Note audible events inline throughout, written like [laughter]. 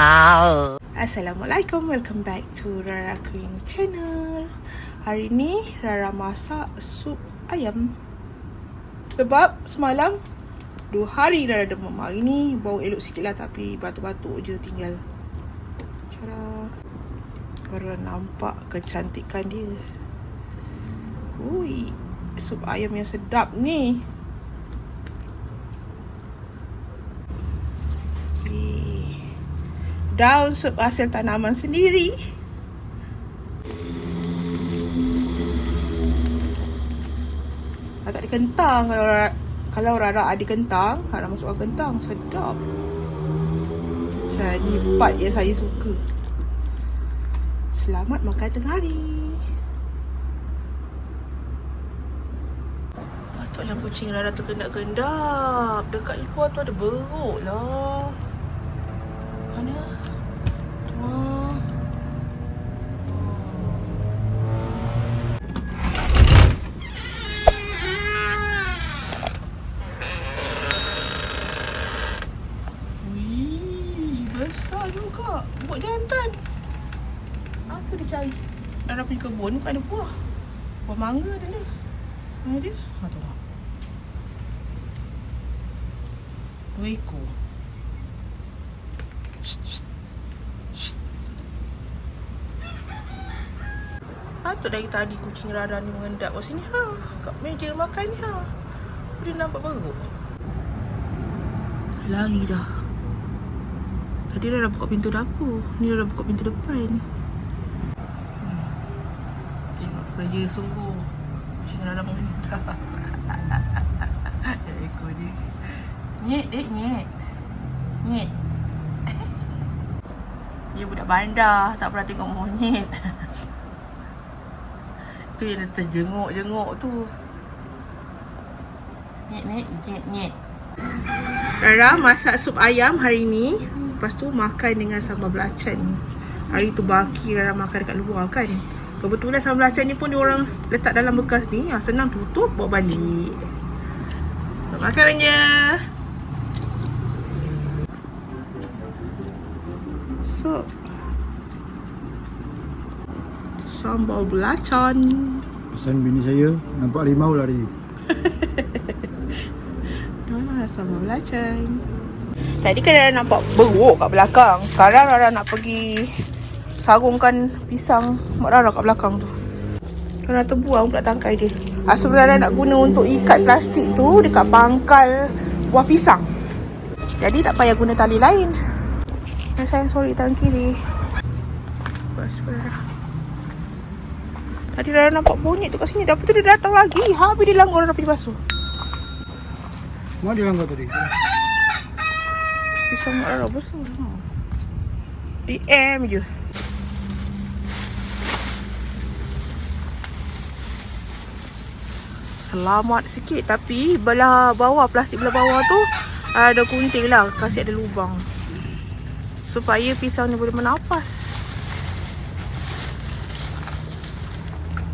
Wow. Assalamualaikum, welcome back to Rara Queen channel. Hari ni Rara masak sup ayam. Sebab semalam dua hari Rara demam. Hari ni bau elok sikit lah tapi batuk-batuk je tinggal. Cara Rara nampak kecantikan dia. Ui, sup ayam yang sedap ni. Eh, Daun sup hasil tanaman sendiri. Tak ada kentang kalau kalau Rara ada kentang, Rara masukkan kentang sedap. Ni part yang saya suka. Selamat makan tengah hari. Patutlah kucing Rara tu kendap-kendap. Dekat luar tu ada beruk lah. Mana? Buat jantan. Apa dia cari? Dalam punya kebun bukan ada buah. Buah mangga dia ni. Mana dia? Ha, tengok. Dua ekor. Patut dari tadi kucing Rara ni mengendap kat sini. Ha, kat meja makan ni. Ha. Dia nampak beruk. Lari dah. Tadi Rara buka pintu dapur. Ni Rara buka pintu depan. Tengok kerja sungguh. Kucing Rara mengendap. Ekor dia. Nyet, dek, nyet. Nyet. [laughs] Dia budak bandar, tak pernah tengok monyet. [laughs] tu yang dia terjenguk-jenguk tu. Nyet, nyet, nyet, nyet. Rara masak sup ayam hari ni. Lepas tu makan dengan sambal belacan. Hari tu baki Rara makan dekat luar kan. Kebetulan sambal belacan ni pun dia orang letak dalam bekas ni. Ha, senang tutup, bawa balik. Makan je. So Sambal belacan Pesan bini saya nampak harimau lari. [laughs] ah, Sambal belacan Tadi kan Rara nampak beruk kat belakang. Sekarang Rara nak pergi Sarungkan pisang Mak Rara kat belakang tu. Rara terbuang pula tangkai dia. Ah, Sebenarnya nak guna untuk ikat plastik tu Dekat pangkal buah pisang. Jadi tak payah guna tali lain. Ah, Sayang sorry tangan kiri. Rara. Tadi Rara nampak monyet tu kat sini. Tapi tu dia datang lagi. Habis dia langgar Rara pergi basuh. Mana dia langgar tadi? Rara besar ha. DM je. Selamat sikit Tapi belah bawah Plastik belah bawah tu Ada gunting lah. Kasih ada lubang. Supaya pisang ni boleh menapas.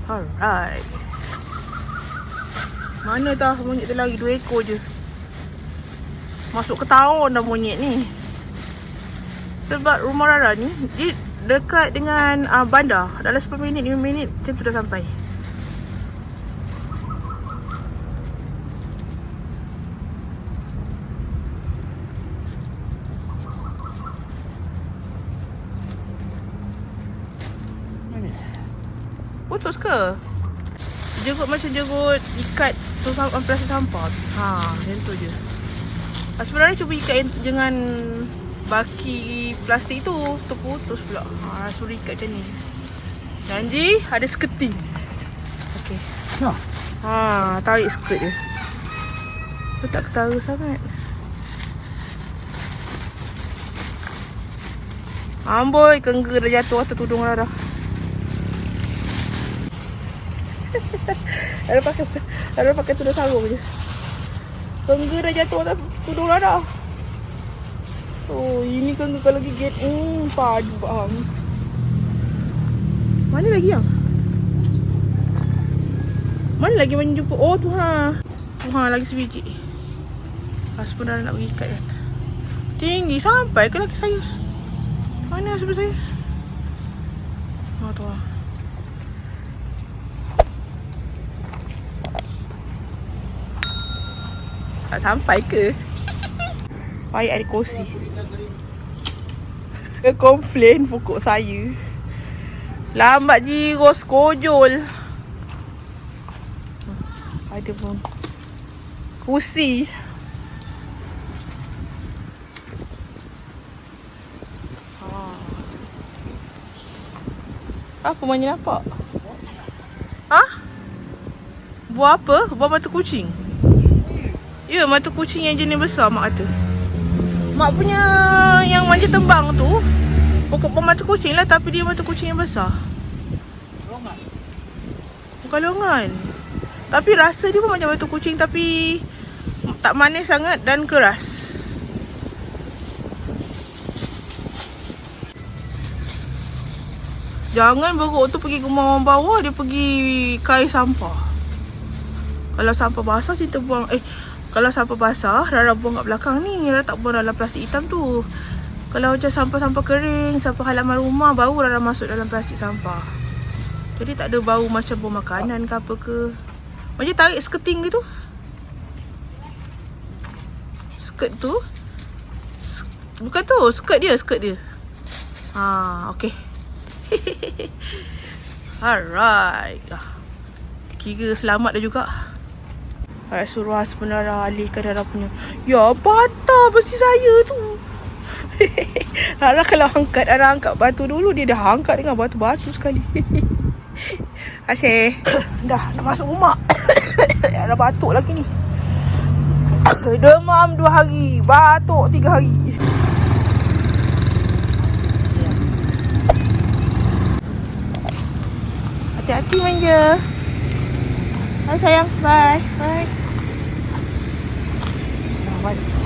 Alright. Mana dah monyet tu lagi? Dua ekor je Masuk ke tahun dah monyet ni Sebab rumah Rara ni Dia dekat dengan uh, bandar Dalam 10 minit, 5 minit Macam tu dah sampai? Putus ke? Jerut macam jerut ikat tu sampah plastik sampah. Ha, macam tu je. Ah, sebenarnya cuba ikat dengan baki plastik tu terputus pula. Ha, suruh ikat macam ni. Janji ada skirting. Okey. Ha. Ha, tarik skirt dia. Dia tak ketara sangat. Amboi, kengga dah jatuh atas tudung Rara. [laughs] Ada pakai ada pakai tudung sarung je. Kengga dah jatuh atas tudung Rara. Oh, ini kengga kalau gigit. Hmm, padu faham. Mana lagi yang? Mana lagi mana jumpa? Oh, tu ha. Tu ha, lagi sebiji. Pas pun dah nak pergi ikat kan. Tinggi sampai ke laki saya. Mana sebelah saya? Oh, tu lah. Tak sampai ke? Baik ada kursi. Dia komplain pokok saya. Lambat jiru skojol. Ada pun. Kursi. Apa mana nampak? Ha? Buah apa? Buah mata kucing? Ya, mata kucing yang jenis besar mak kata. Mak punya yang manja tembang tu pokok buah mata kucing lah tapi dia mata kucing yang besar. Longan. Bukan longan. Tapi rasa dia pun macam mata kucing tapi tak manis sangat dan keras. Jangan beruk tu pergi rumah orang bawah dia pergi kain sampah. Kalau sampah basah kita buang eh kalau sampah basah Rara buang kat belakang ni. Rara tak buang dalam plastik hitam tu. Kalau macam sampah-sampah kering Sampah halaman rumah Baru Rara masuk dalam plastik sampah. Jadi tak ada bau macam bau makanan ke apa ke. Macam tarik skirting dia tu Skirt tu. Bukan tu Skirt dia Skirt dia. Ha, okay [laughs] Alright. Ah, Kira selamat dah juga Suruh husband Rara alihkan Rara punya. Ya, patah besi saya tu. [laughs] Rara kalau angkat Rara angkat batu dulu Dia dah angkat dengan batu-batu sekali. [laughs] Asyik. [coughs] Dah, nak masuk rumah. [coughs] Rara batuk lagi ni. [coughs] Demam dua hari Batuk tiga hari. Hati-hati manja Bye sayang. Bye. Bye. Bye